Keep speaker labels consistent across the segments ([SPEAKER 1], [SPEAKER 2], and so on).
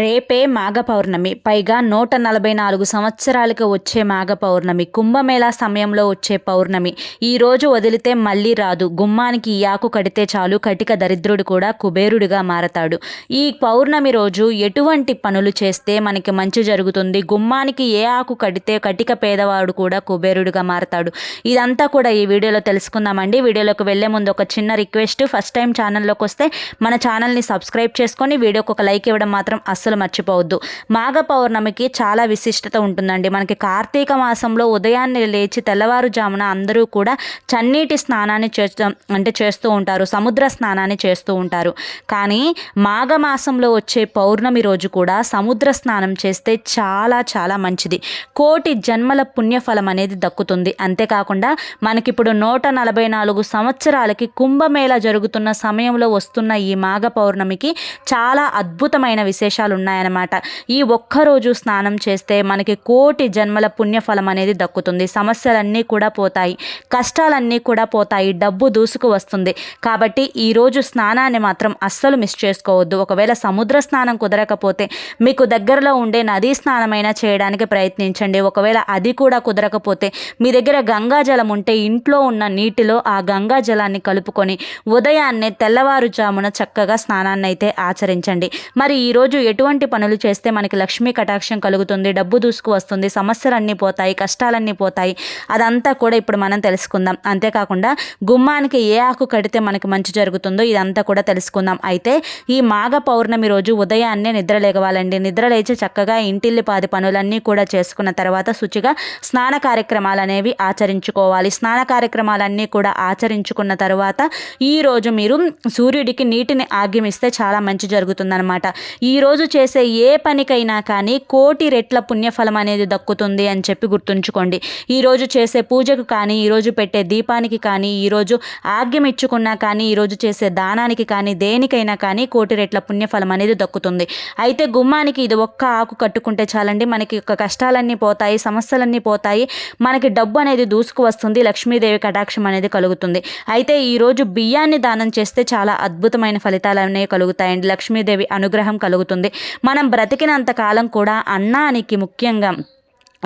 [SPEAKER 1] రేపే మాఘ పౌర్ణమి పైగా నూట నలభై నాలుగు సంవత్సరాలకు వచ్చే మాఘ పౌర్ణమి కుంభమేళా సమయంలో వచ్చే పౌర్ణమి. ఈ రోజు వదిలితే మళ్ళీ రాదు. గుమ్మానికి ఈ ఆకు కడితే చాలు. కటిక దరిద్రుడు కూడా కుబేరుడిగా మారతాడు. ఈ పౌర్ణమి రోజు ఎటువంటి పనులు చేస్తే మనకి మంచి జరుగుతుంది? గుమ్మానికి ఏ ఆకు కడితే కటిక పేదవాడు కూడా కుబేరుడిగా మారతాడు. ఇదంతా కూడా ఈ వీడియోలో తెలుసుకుందామండి. వీడియోలోకి వెళ్ళే ముందు ఒక చిన్న రిక్వెస్ట్. ఫస్ట్ టైం ఛానల్లోకి వస్తే మన ఛానల్ని సబ్స్క్రైబ్ చేసుకొని వీడియోకి ఒక లైక్ ఇవ్వడం మాత్రం అస్సలు మర్చిపోవద్దు. మాఘ పౌర్ణమికి చాలా విశిష్టత ఉంటుందండి. మనకి కార్తీక మాసంలో ఉదయాన్నే లేచి తెల్లవారుజామున అందరూ కూడా చన్నీటి స్నానాన్ని చేస్తూ అంటే చేస్తూ ఉంటారు. సముద్ర స్నానాన్ని చేస్తూ ఉంటారు. కానీ మాఘ మాసంలో వచ్చే పౌర్ణమి రోజు కూడా సముద్ర స్నానం చేస్తే చాలా చాలా మంచిది. కోటి జన్మల పుణ్యఫలం అనేది దక్కుతుంది. అంతేకాకుండా మనకిప్పుడు నూట నలభై నాలుగు సంవత్సరాలకి కుంభమేళ జరుగుతున్న సమయంలో వస్తున్న ఈ మాఘ పౌర్ణమికి చాలా అద్భుతమైన విశేషాలు ఉన్నాయన్నమాట. ఈ ఒక్కరోజు స్నానం చేస్తే మనకి కోటి జన్మల పుణ్యఫలం అనేది దక్కుతుంది. సమస్యలన్నీ కూడా పోతాయి. కష్టాలన్నీ కూడా పోతాయి. డబ్బు దూసుకు వస్తుంది. కాబట్టి ఈరోజు స్నానాన్ని మాత్రం అస్సలు మిస్ చేసుకోవద్దు. ఒకవేళ సముద్ర స్నానం కుదరకపోతే మీకు దగ్గరలో ఉండే నదీ స్నానమైనా చేయడానికి ప్రయత్నించండి. ఒకవేళ అది కూడా కుదరకపోతే మీ దగ్గర గంగాజలం ఉంటే ఇంట్లో ఉన్న నీటిలో ఆ గంగా జలాన్ని కలుపుకొని ఉదయాన్నే తెల్లవారుజామున చక్కగా స్నానాన్ని అయితే ఆచరించండి. మరి ఈరోజు ఎటువంటి పనులు చేస్తే మనకి లక్ష్మీ కటాక్షం కలుగుతుంది డబ్బు దూసుకు వస్తుంది సమస్యలన్నీ పోతాయి కష్టాలన్నీ పోతాయి. అదంతా కూడా ఇప్పుడు మనం తెలుసుకుందాం. అంతేకాకుండా గుమ్మానికి ఏ ఆకు కడితే మనకి మంచి జరుగుతుందో ఇదంతా కూడా తెలుసుకుందాం. అయితే ఈ మాఘ పౌర్ణమి రోజు ఉదయాన్నే నిద్ర లేగవాలండి. నిద్ర లేచి చక్కగా ఇంటిల్లి పాది పనులన్నీ కూడా చేసుకున్న తర్వాత శుచిగా స్నాన కార్యక్రమాలు అనేవి ఆచరించుకోవాలి. స్నాన కార్యక్రమాలన్నీ కూడా ఆచరించుకున్న తర్వాత ఈరోజు మీరు సూర్యుడికి నీటిని ఆగ్యమిస్తే చాలా మంచి జరుగుతుందన్నమాట. ఈరోజు చేసే ఏ పనికైనా కానీ కోటి రెట్ల పుణ్యఫలం అనేది దక్కుతుంది అని చెప్పి గుర్తుంచుకోండి. ఈరోజు చేసే పూజకు కానీ ఈరోజు పెట్టే దీపానికి కానీ ఈరోజు ఆగ్యం ఇచ్చుకున్నా కానీ ఈరోజు చేసే దానానికి కానీ దేనికైనా కానీ కోటి రెట్ల పుణ్యఫలం అనేది దక్కుతుంది. అయితే గుమ్మానికి ఇది ఒక్క ఆకు కట్టుకుంటే చాలండి. మనకి యొక్క కష్టాలన్నీ పోతాయి సమస్యలన్నీ పోతాయి. మనకి డబ్బు అనేది దూసుకు వస్తుంది లక్ష్మీదేవి కటాక్షం అనేది కలుగుతుంది. అయితే ఈరోజు బియ్యాన్ని దానం చేస్తే చాలా అద్భుతమైన ఫలితాలు అనేవి కలుగుతాయండి. లక్ష్మీదేవి అనుగ్రహం కలుగుతుంది. మనం బ్రతికినంత కాలం కూడా అన్నానికి ముఖ్యంగా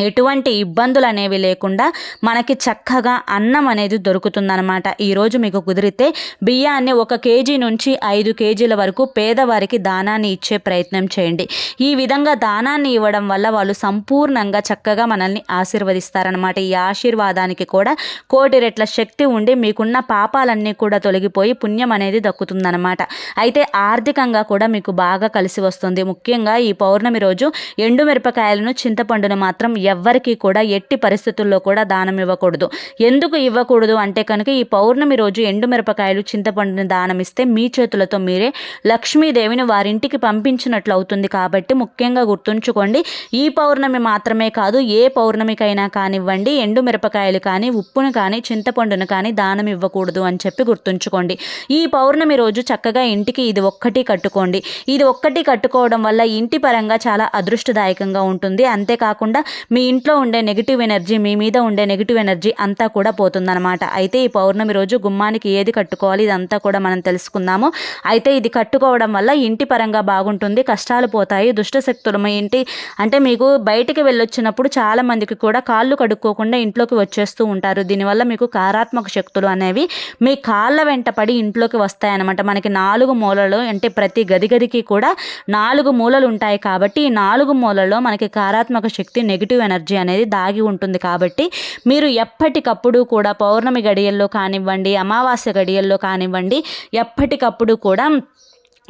[SPEAKER 1] ఎటువంటి ఇబ్బందులు అనేవి లేకుండా మనకి చక్కగా అన్నం అనేది దొరుకుతుందనమాట ఈరోజు మీకు కుదిరితే బియ్యాన్ని ఒక కేజీ నుంచి ఐదు కేజీల వరకు పేదవారికి దానాన్ని ఇచ్చే ప్రయత్నం చేయండి. ఈ విధంగా దానాన్ని ఇవ్వడం వల్ల వాళ్ళు సంపూర్ణంగా చక్కగా మనల్ని ఆశీర్వదిస్తారనమాట ఈ ఆశీర్వాదానికి కూడా కోటి రెట్ల శక్తి ఉండి మీకున్న పాపాలన్నీ కూడా తొలగిపోయి పుణ్యం అనేది దక్కుతుందనమాట అయితే ఆర్థికంగా కూడా మీకు బాగా కలిసి వస్తుంది. ముఖ్యంగా ఈ పౌర్ణమి రోజు ఎండు మిరపకాయలను చింతపండును మాత్రం ఎవ్వరికీ కూడా ఎట్టి పరిస్థితుల్లో కూడా దానం ఇవ్వకూడదు. ఎందుకు ఇవ్వకూడదు అంటే కనుక ఈ పౌర్ణమి రోజు ఎండుమిరపకాయలు చింతపండుని దానం ఇస్తే మీ చేతులతో మీరే లక్ష్మీదేవిని వారింటికి పంపించినట్లు అవుతుంది కాబట్టి ముఖ్యంగా గుర్తుంచుకోండి ఈ పౌర్ణమి మాత్రమే కాదు ఏ పౌర్ణమికైనా కానివ్వండి ఎండు మిరపకాయలు కానీ ఉప్పును కానీ చింతపండును కానీ దానం ఇవ్వకూడదు అని చెప్పి గుర్తుంచుకోండి. ఈ పౌర్ణమి రోజు చక్కగా ఇంటికి ఇది ఒక్కటి కట్టుకోండి. ఇది ఒక్కటి కట్టుకోవడం వల్ల ఇంటి పరంగా చాలా అదృష్టదాయకంగా ఉంటుంది. అంతేకాకుండా మీ ఇంట్లో ఉండే నెగిటివ్ ఎనర్జీ మీ మీద ఉండే నెగిటివ్ ఎనర్జీ అంతా కూడా పోతుందన్నమాట. అయితే ఈ పౌర్ణమి రోజు గుమ్మానికి ఏది కట్టుకోవాలి ఇదంతా కూడా మనం తెలుసుకుందాము. అయితే ఇది కట్టుకోవడం వల్ల ఇంటి పరంగా బాగుంటుంది కష్టాలు పోతాయి దుష్టశక్తులు మీ ఇంటి అంటే మీకు బయటికి వెళ్ళొచ్చినప్పుడు చాలా మందికి కూడా కాళ్ళు కడుక్కోకుండా ఇంట్లోకి వచ్చేస్తూ ఉంటారు. దీనివల్ల మీకు కారాత్మక శక్తులు అనేవి మీ కాళ్ళ వెంట పడి ఇంట్లోకి వస్తాయన్నమాట. మనకి నాలుగు మూలలు అంటే ప్రతి గది గదికి కూడా నాలుగు మూలలు ఉంటాయి కాబట్టి ఈ నాలుగు మూలల్లో మనకి కారాత్మక శక్తి నెగిటివ్ ఎనర్జీ అనేది దాగి ఉంటుంది కాబట్టి మీరు ఎప్పటికప్పుడు కూడా పౌర్ణమి గడియల్లో కానివ్వండి అమావాస్య గడియల్లో కానివ్వండి ఎప్పటికప్పుడు కూడా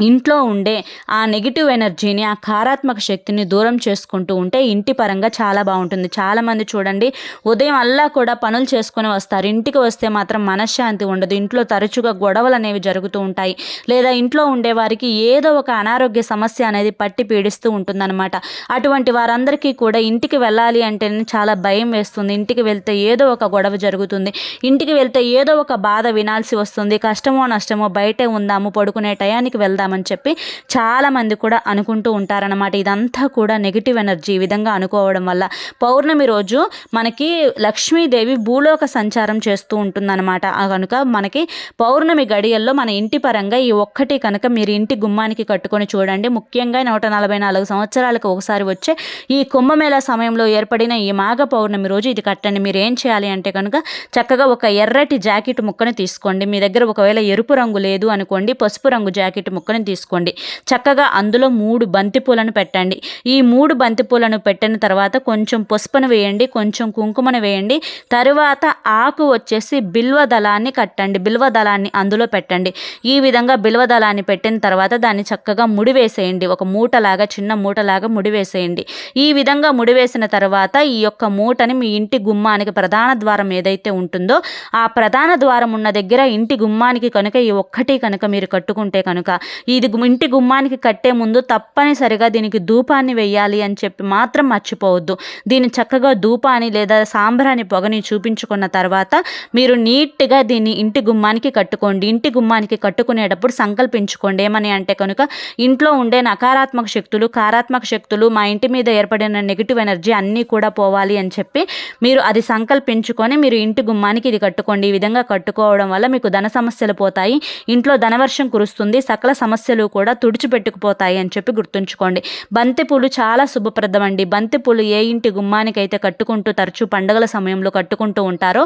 [SPEAKER 1] ఇంట్లో ఉండే ఆ నెగిటివ్ ఎనర్జీని ఆ కారాత్మక శక్తిని దూరం చేసుకుంటూ ఉంటే ఇంటి పరంగా చాలా బాగుంటుంది. చాలామంది చూడండి ఉదయం అల్లా కూడా పనులు చేసుకొని వస్తారు. ఇంటికి వస్తే మాత్రం మనశ్శాంతి ఉండదు. ఇంట్లో తరచుగా గొడవలు అనేవి జరుగుతూ ఉంటాయి. లేదా ఇంట్లో ఉండే వారికి ఏదో ఒక అనారోగ్య సమస్య అనేది పట్టి పీడిస్తూ ఉంటుందన్నమాట. అటువంటి వారందరికీ కూడా ఇంటికి వెళ్ళాలి అంటేనే చాలా భయం వేస్తుంది. ఇంటికి వెళ్తే ఏదో ఒక గొడవ జరుగుతుంది. ఇంటికి వెళ్తే ఏదో ఒక బాధ వినాల్సి వస్తుంది. కష్టమో నష్టమో బయటే ఉందాము పడుకునే టయానికి వెళ్దాం ఉన్నామని చెప్పి చాలామంది కూడా అనుకుంటూ ఉంటారనమాట ఇదంతా కూడా నెగిటివ్ ఎనర్జీ ఈ విధంగా అనుకోవడం వల్ల. పౌర్ణమి రోజు మనకి లక్ష్మీదేవి భూలోక సంచారం చేస్తూ ఉంటుందన్నమాట. కనుక మనకి పౌర్ణమి గడియల్లో మన ఇంటి పరంగా ఈ ఒక్కటి కనుక మీరు ఇంటి గుమ్మానికి కట్టుకొని చూడండి. ముఖ్యంగా నూట నలభై నాలుగు సంవత్సరాలకు ఒకసారి వచ్చే ఈ కుంభమేళ సమయంలో ఏర్పడిన ఈ మాఘ పౌర్ణమి రోజు ఇది కట్టండి. మీరు ఏం చేయాలి అంటే కనుక చక్కగా ఒక ఎర్రటి జాకెట్ ముక్కను తీసుకోండి. మీ దగ్గర ఒకవేళ ఎరుపు రంగు లేదు అనుకోండి పసుపు రంగు జాకెట్ ముక్కను తీసుకోండి. చక్కగా అందులో మూడు బంతి పూలను పెట్టండి. ఈ మూడు బంతి పూలను పెట్టిన తర్వాత కొంచెం పసుపును వేయండి కొంచెం కుంకుమను వేయండి. తరువాత ఆకు వచ్చేసి బిల్వ దళాన్ని కట్టండి. బిల్వ దళాన్ని అందులో పెట్టండి. ఈ విధంగా బిల్వ దళాన్ని పెట్టిన తర్వాత దాన్ని చక్కగా ముడివేసేయండి ఒక మూటలాగా చిన్న మూటలాగా ముడివేసేయండి ఈ విధంగా ముడివేసిన తర్వాత ఈ యొక్క మూటని మీ ఇంటి గుమ్మానికి ప్రధాన ద్వారం ఏదైతే ఉంటుందో ఆ ప్రధాన ద్వారం ఉన్న దగ్గర ఇంటి గుమ్మానికి కనుక ఈ ఒక్కటి కనుక మీరు కట్టుకుంటే కనుక ఇది ఇంటి గుమ్మానికి కట్టే ముందు తప్పనిసరిగా దీనికి ధూపాన్ని వెయ్యాలి అని చెప్పి మాత్రం మర్చిపోవద్దు. దీన్ని చక్కగా ధూపాన్ని లేదా సాంబ్రాన్ని పొగని చూపించుకున్న తర్వాత మీరు నీట్గా దీన్ని ఇంటి గుమ్మానికి కట్టుకోండి. ఇంటి గుమ్మానికి కట్టుకునేటప్పుడు సంకల్పించుకోండి. ఏమని అంటే కనుక ఇంట్లో ఉండే నకారాత్మక శక్తులు కారాత్మక శక్తులు మా ఇంటి మీద ఏర్పడిన నెగిటివ్ ఎనర్జీ అన్నీ కూడా పోవాలి అని చెప్పి మీరు అది సంకల్పించుకొని మీరు ఇంటి గుమ్మానికి ఇది కట్టుకోండి. ఈ విధంగా కట్టుకోవడం వల్ల మీకు ధన సమస్యలు పోతాయి. ఇంట్లో ధనవర్షం కురుస్తుంది. సకల సమస్యలు కూడా తుడిచిపెట్టుకుపోతాయి అని చెప్పి గుర్తుంచుకోండి. బంతిపూలు చాలా శుభప్రదం అండి బంతిపూలు ఏ ఇంటి గుమ్మానికి అయితే కట్టుకుంటూ తరచూ పండుగల సమయంలో కట్టుకుంటూ ఉంటారో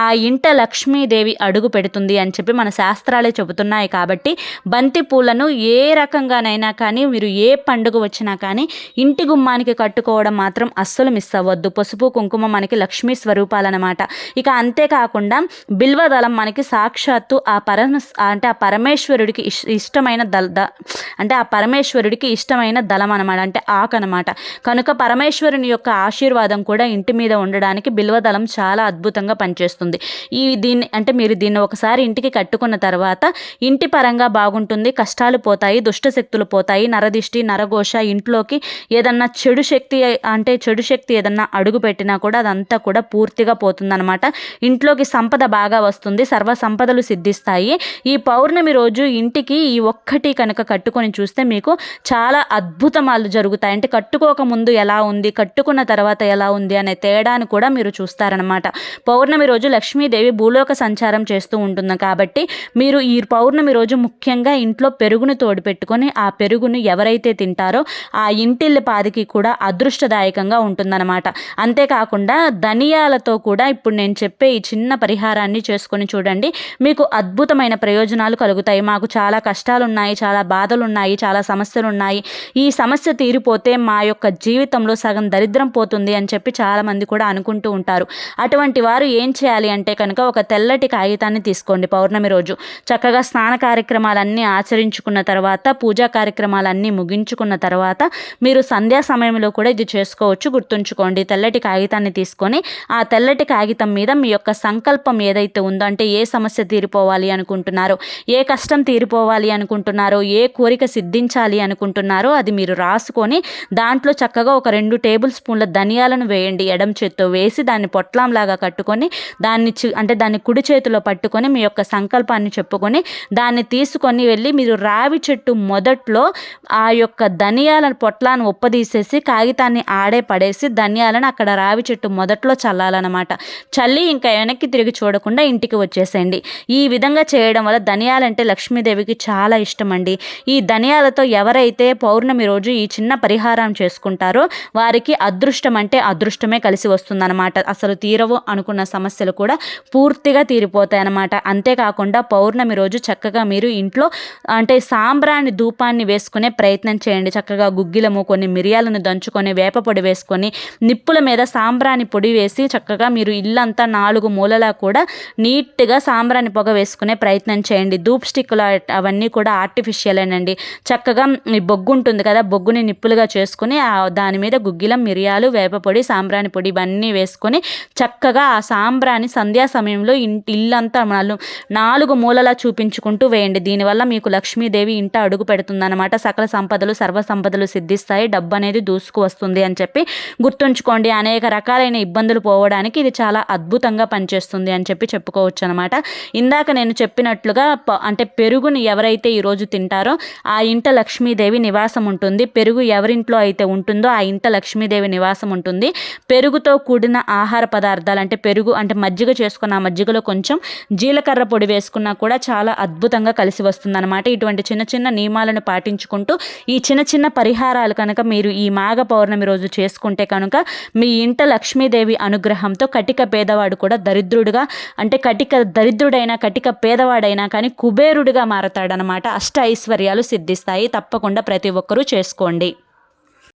[SPEAKER 1] ఆ ఇంట లక్ష్మీదేవి అడుగు పెడుతుంది అని చెప్పి మన శాస్త్రాలే చెబుతున్నాయి కాబట్టి బంతిపూలను ఏ రకంగానైనా కానీ మీరు ఏ పండుగ వచ్చినా కానీ ఇంటి గుమ్మానికి కట్టుకోవడం మాత్రం అస్సలు మిస్ అవ్వద్దు. పసుపు కుంకుమ మనకి లక్ష్మీ స్వరూపాలన్నమాట. ఇక అంతేకాకుండా బిల్వదళం మనకి సాక్షాత్తు ఆ పరమ అంటే ఆ పరమేశ్వరుడికి ఇష్టమైన ఇష్టమైన దళ ద- అంటే ఆ పరమేశ్వరుడికి ఇష్టమైన దళం అనమాట అంటే ఆకు అనమాట కనుక పరమేశ్వరుని యొక్క ఆశీర్వాదం కూడా ఇంటి మీద ఉండడానికి బిల్వదళం చాలా అద్భుతంగా పనిచేస్తుంది. ఈ దీన్ని అంటే మీరు దీన్ని ఒకసారి ఇంటికి కట్టుకున్న తర్వాత ఇంటి పరంగా బాగుంటుంది కష్టాలు పోతాయి దుష్ట శక్తులు పోతాయి నరదిష్టి నరఘోష ఇంట్లోకి ఏదన్నా చెడు శక్తి అంటే చెడు శక్తి ఏదన్నా అడుగు పెట్టినా కూడా అదంతా కూడా పూర్తిగా పోతుందన్నమాట. ఇంట్లోకి సంపద బాగా వస్తుంది సర్వ సంపదలు సిద్ధిస్తాయి. ఈ పౌర్ణమి రోజు ఇంటికి ఈ ఒక్క ఒక్కటి కనుక కట్టుకొని చూస్తే మీకు చాలా అద్భుతమాలు జరుగుతాయి. అంటే కట్టుకోక ముందు ఎలా ఉంది కట్టుకున్న తర్వాత ఎలా ఉంది అనే తేడాను కూడా మీరు చూస్తారనమాట పౌర్ణమి రోజు లక్ష్మీదేవి భూలోక సంచారం చేస్తూ ఉంటుంది కాబట్టి మీరు ఈ పౌర్ణమి రోజు ముఖ్యంగా ఇంట్లో పెరుగును తోడు పెట్టుకొని ఆ పెరుగును ఎవరైతే తింటారో ఆ ఇంటిల్లి పాదికి కూడా అదృష్టదాయకంగా ఉంటుందన్నమాట. అంతేకాకుండా ధనియాలతో కూడా ఇప్పుడు నేను చెప్పే ఈ చిన్న పరిహారాన్ని చేసుకొని చూడండి. మీకు అద్భుతమైన ప్రయోజనాలు కలుగుతాయి. మాకు చాలా కష్టాలు ఉన్నాయి చాలా బాధలు ఉన్నాయి చాలా సమస్యలు ఉన్నాయి ఈ సమస్య తీరిపోతే మా యొక్క జీవితంలో సగం దరిద్రం పోతుంది అని చెప్పి చాలామంది కూడా అనుకుంటూ ఉంటారు. అటువంటి వారు ఏం చేయాలి అంటే కనుక ఒక తెల్లటి కాగితాన్ని తీసుకోండి పౌర్ణమి రోజు. చక్కగా స్నాన కార్యక్రమాలన్నీ ఆచరించుకున్న తర్వాత పూజా కార్యక్రమాలన్నీ ముగించుకున్న తర్వాత మీరు సంధ్యా సమయంలో కూడా ఇది చేసుకోవచ్చు. గుర్తుంచుకోండి తెల్లటి కాగితాన్ని తీసుకొని ఆ తెల్లటి కాగితం మీద మీ యొక్క సంకల్పం ఏదైతే ఉందో అంటే ఏ సమస్య తీరిపోవాలి అనుకుంటున్నారో ఏ కష్టం తీరిపోవాలి అనుకుంటున్నారో ఏ కోరిక సిద్ధించాలి అనుకుంటున్నారో అది మీరు రాసుకొని దాంట్లో చక్కగా ఒక రెండు టేబుల్ స్పూన్ల ధనియాలను వేయండి. ఎడం చేత్తో వేసి దాన్ని పొట్లంలాగా కట్టుకొని దాన్ని చి- అంటే దాన్ని కుడి చేతిలో పట్టుకొని మీ యొక్క సంకల్పాన్ని చెప్పుకొని దాన్ని తీసుకొని వెళ్ళి మీరు రావి చెట్టు మొదట్లో ఆ యొక్క ధనియాల పొట్లాన్ని ఒప్పదీసేసి కాగితాన్ని ఆడే పడేసి ధనియాలను అక్కడ రావి చెట్టు మొదట్లో చల్లాలన్నమాట. చల్లి ఇంకా వెనక్కి తిరిగి చూడకుండా ఇంటికి వచ్చేసేయండి. ఈ విధంగా చేయడం వల్ల ధనియాలంటే లక్ష్మీదేవికి చాలా ఇష్టం. అండి ఈ ధనియాలతో ఎవరైతే పౌర్ణమి రోజు ఈ చిన్న పరిహారం చేసుకుంటారో వారికి అదృష్టం అంటే అదృష్టమే కలిసి వస్తుందన్నమాట. అసలు తీరవు అనుకున్న సమస్యలు కూడా పూర్తిగా తీరిపోతాయి అన్నమాట అంతేకాకుండా పౌర్ణమి రోజు చక్కగా మీరు ఇంట్లో అంటే సాంబ్రాణి ధూపాన్ని వేసుకునే ప్రయత్నం చేయండి. చక్కగా గుగ్గిలము కొన్ని మిరియాలను దంచుకొని వేప పొడి వేసుకొని నిప్పుల మీద సాంబ్రాణి పొడి వేసి చక్కగా మీరు ఇల్లంతా నాలుగు మూలలా కూడా నీట్గా సాంబ్రాణి పొగ వేసుకునే ప్రయత్నం చేయండి. ధూప్ స్టిక్లు అవన్నీ కూడా ఆర్టిఫిషియలేనండి చక్కగా ఈ బొగ్గు ఉంటుంది కదా బొగ్గుని నిప్పులుగా చేసుకుని ఆ దాని మీద గుగ్గిలం మిరియాలు వేపపొడి సాంబ్రాణి పొడి ఇవన్నీ వేసుకొని చక్కగా ఆ సాంబ్రాణి సంధ్యా సమయంలో ఇంటి ఇల్లంతా నాలుగు నాలుగు మూలలా చూపించుకుంటూ వేయండి. దీనివల్ల మీకు లక్ష్మీదేవి ఇంట అడుగు పెడుతుందన్నమాట. సకల సంపదలు సర్వ సంపదలు సిద్ధిస్తాయి. డబ్బు అనేది దూసుకు వస్తుంది అని చెప్పి గుర్తుంచుకోండి. అనేక రకాలైన ఇబ్బందులు పోవడానికి ఇది చాలా అద్భుతంగా పనిచేస్తుంది అని చెప్పి చెప్పుకోవచ్చు అనమాట ఇందాక నేను చెప్పినట్లుగా ప- అంటే పెరుగుని ఎవరైతే ఈరోజు రోజు తింటారో ఆ ఇంట లక్ష్మీదేవి నివాసం ఉంటుంది. పెరుగు ఎవరింట్లో అయితే ఉంటుందో ఆ ఇంట లక్ష్మీదేవి నివాసం ఉంటుంది. పెరుగుతో కూడిన ఆహార పదార్థాలు అంటే పెరుగు అంటే మజ్జిగ చేసుకున్న ఆ మజ్జిగలో కొంచెం జీలకర్ర పొడి వేసుకున్నా కూడా చాలా అద్భుతంగా కలిసి వస్తుందన్నమాట. ఇటువంటి చిన్న చిన్న నియమాలను పాటించుకుంటూ ఈ చిన్న చిన్న పరిహారాలు కనుక మీరు ఈ మాఘ పౌర్ణమి రోజు చేసుకుంటే కనుక మీ ఇంట లక్ష్మీదేవి అనుగ్రహంతో కటిక పేదవాడు కూడా దరిద్రుడుగా అంటే కటిక దరిద్రుడైనా కటిక పేదవాడైనా కానీ కుబేరుడిగా మారతాడనమాట అష్ట ఐశ్వర్యాలు సిద్ధిస్తాయి. తప్పకుండా ప్రతి ఒక్కరూ చేసుకోండి.